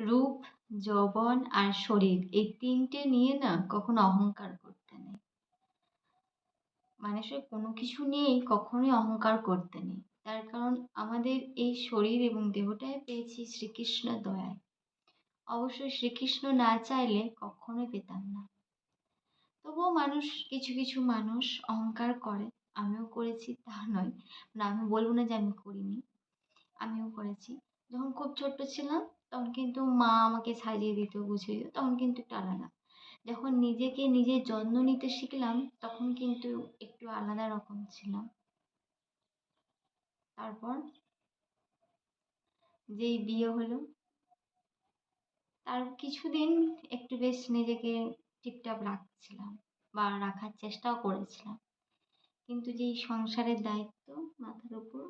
রূপ, যৌবন আর শরীর এই তিনটে নিয়ে না কখনো অহংকার করতে নেই। মানুষের কোনো কিছু নিয়েই কখনোই অহংকার করতে নেই। তার কারণ আমাদের এই শরীর এবং দেহটাই পেয়েছি শ্রীকৃষ্ণের দয়ায়। অবশ্যই শ্রীকৃষ্ণ না চাইলে কখনোই পেতাম না। তবুও মানুষ, কিছু কিছু মানুষ অহংকার করে। আমিও করেছি, তা নয়। মানে আমি বলব না যে আমি করিনি। আমিও করেছি। যখন খুব ছোট্ট ছিলাম তখন কিন্তু মা আমাকে সাজিয়ে দিত, গুছিয়ে দিত, তখন কিন্তু একটু আলাদা। যখন নিজেকে নিজের যত্ন নিতে শিখলাম, তখন কিন্তু একটু আলাদা রকম ছিলাম। তারপর যেই বিয়ে হলো, তার কিছুদিন একটু বেশ নিজেকে টিপটাপ রাখছিলাম বা রাখার চেষ্টাও করেছিলাম। কিন্তু যেই সংসারের দায়িত্ব মাথার উপর,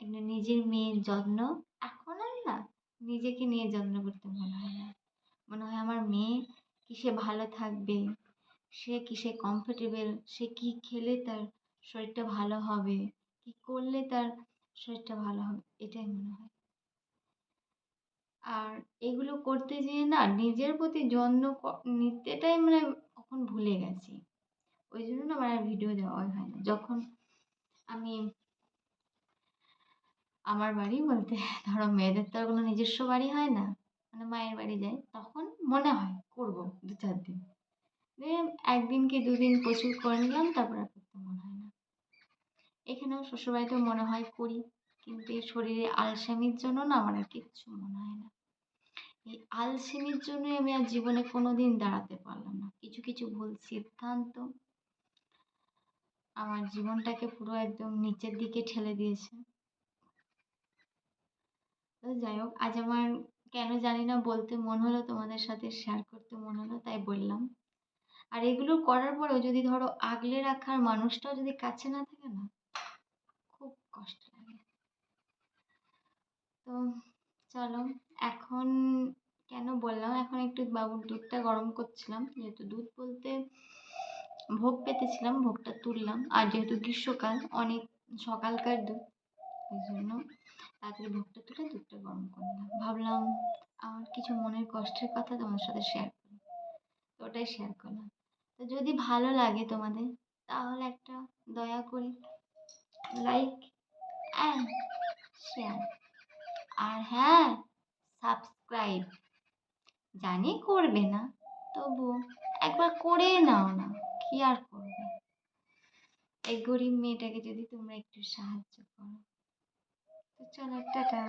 একটা নিজের মেয়ের যত্ন নিজেকে নিয়ে যত্ন করতে মনে হয় না। মনে হয় আমার মেয়ে কিসে ভালো থাকবে? সে কিসে কমফোর্টেবল সে কী খেলে তার শরীরটা ভালো হবে? কী করলে তার শরীরটা ভালো হবে? এটাই মনে হয়। আর এগুলো করতে যেয়ে না নিজের প্রতি যত্ন নিতেটাই মানে কখন ভুলে গেছি। ওই জন্য না আমার আর ভিডিও দেওয়াই হয় না। যখন আমি আমার বাড়ি বলতে, ধরো মেয়েদের তো আর কোনো নিজস্ব বাড়ি হয় না। মানে মায়ের বাড়ি যাই তখন মনে হয় করব দু চার দিন। একদিন কি দুদিন প্রচুর করে নিলাম, তারপর আর করতে মনে হয় না। এখানেও শ্বশুরবাড়িতেও মনে হয় করি, কিন্তু এই শরীরে আলসেমির জন্য না আমার আর কিচ্ছু মনে হয় না। এই আলসেমির জন্যই আমি আর জীবনে কোনো দিন দাঁড়াতে পারলাম না। কিছু কিছু ভুল সিদ্ধান্ত আমার জীবনটাকে পুরো একদম নিচের দিকে ঠেলে দিয়েছে। যাই হোক, আজ আমার কেন জানি না বলতে মন হলো, তোমাদের সাথে শেয়ার করতে মন হলো, তাই বললাম। আর এগুলো করার পরেও যদি ধরো আগলে রাখার মানুষটাও যদি কাছে না থাকে না, খুব কষ্ট লাগে। তো চলো, এখন কেন বললাম, এখন একটু বাবুর দুধটা গরম করছিলাম, যেহেতু দুধ বলতে ভোগ পেতেছিলাম, ভোগটা তুললাম। আর যেহেতু গ্রীষ্মকাল, অনেক সকালকার দুধ ওই জন্য তাড়াতাড়ি ভোগটা তুলে দুধটা গরম করলাম ভাবলাম আমার কিছু মনের কষ্টের কথা তোমার সাথে শেয়ার করি। তো ওটাই শেয়ার করলাম। তো যদি ভালো লাগে তোমাদের, তাহলে একটা দয়া করে লাইক অ্যান্ড শেয়ার আর হ্যাঁ সাবস্ক্রাইব জানি করবে না, তবু একবার করে নাও না, কি আর করবে? এই গরিব মেয়েটাকে যদি তোমরা একটু সাহায্য করো। তো চলো টাটা